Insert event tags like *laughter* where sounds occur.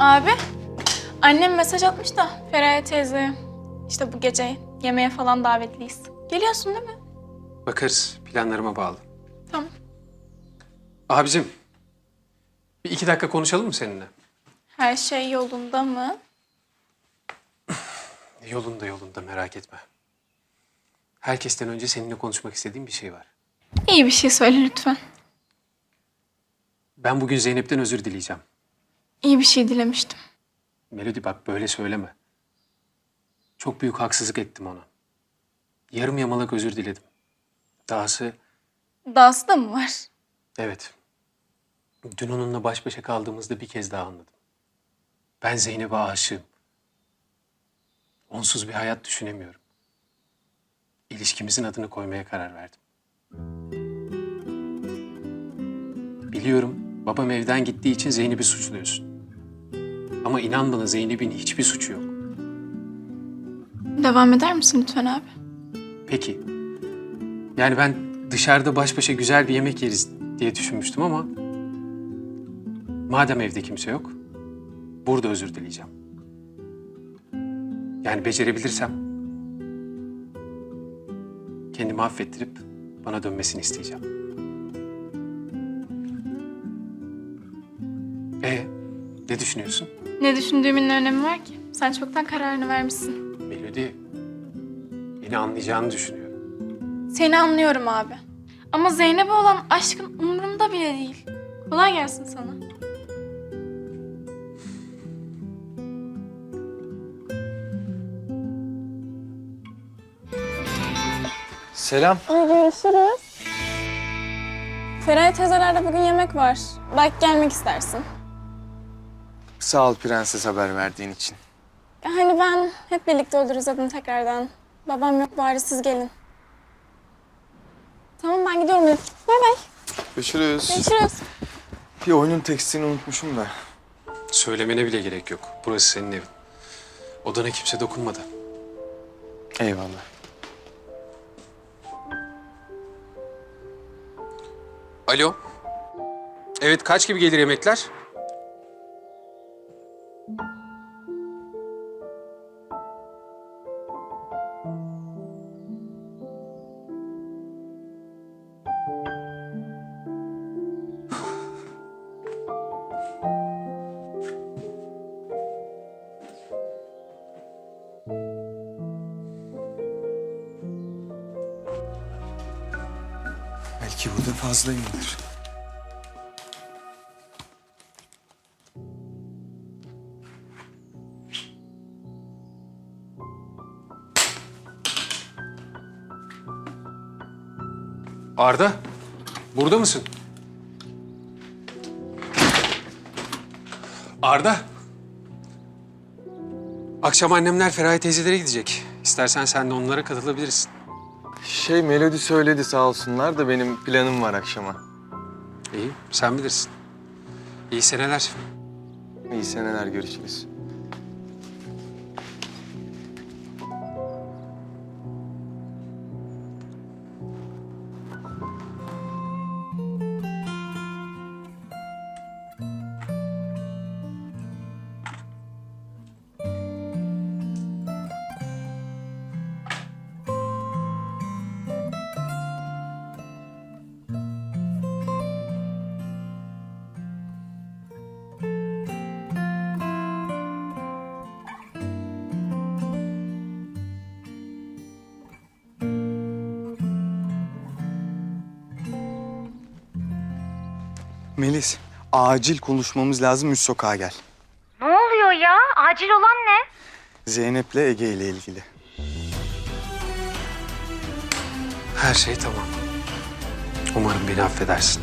Abi, annem mesaj atmış da Feraye teyze işte bu gece yemeğe falan davetliyiz. Geliyorsun değil mi? Bakarız. Planlarıma bağlı. Tamam. Abicim, bir iki dakika konuşalım mı seninle? Her şey yolunda mı? *sighs* Yolunda yolunda merak etme. Herkesten önce seninle konuşmak istediğim bir şey var. İyi bir şey söyle lütfen. Ben bugün Zeynep'ten özür dileyeceğim. İyi bir şey dilemiştim. Melody bak böyle söyleme. Çok büyük haksızlık ettim ona. Yarım yamalak özür diledim. Dahası Dahası da mı var? evet. Dün onunla baş başa kaldığımızda bir kez daha anladım. Ben Zeynep'e aşığım. Onsuz bir hayat düşünemiyorum. İlişkimizin adını koymaya karar verdim. Biliyorum babam evden gittiği için Zeynep'i suçluyorsun. Ama inan bana Zeynep'in hiçbir suçu yok. Devam eder misin lütfen abi? Peki. Yani ben dışarıda baş başa güzel bir yemek yeriz diye düşünmüştüm ama... Madem evde kimse yok, burada özür dileyeceğim. Yani becerebilirsem... Kendimi affettirip bana dönmesini isteyeceğim. E ne düşünüyorsun? Ne düşündüğümün ne önemi var ki? Sen çoktan kararını vermişsin. Melodi, beni anlayacağını düşünüyorum. Seni anlıyorum abi. Ama Zeynep'e olan aşkın umurumda bile değil. Kolay gelsin sana. Selam. Görüşürüz. Feraye teyzelerde bugün yemek var. Belki gelmek istersin. Sağ ol prenses haber verdiğin için. Ya Hani ben hep birlikte oluruz dedim tekrardan. Babam yok bari siz gelin. Tamam ben gidiyorum. Bay bay. Görüşürüz. Görüşürüz. Bir oyunun tekstini unutmuşum da. Söylemene bile gerek yok. Burası senin evin. Odana kimse dokunmadı. Eyvallah. Alo. Evet kaç gibi gelir yemekler? Belki burada fazlayımdır. Arda, burada mısın? Arda. Akşam annemler Feraye teyzelere gidecek. İstersen sen de onlara katılabilirsin. Şey Melodi söyledi sağ olsunlar da benim planım var akşama. İyi, sen bilirsin. İyi seneler. İyi seneler görüşürüz. Melis, acil konuşmamız lazım üst sokağa gel. Ne oluyor ya? Acil olan ne? Zeynep'le Ege ile ilgili. Her şey tamam. Umarım beni affedersin.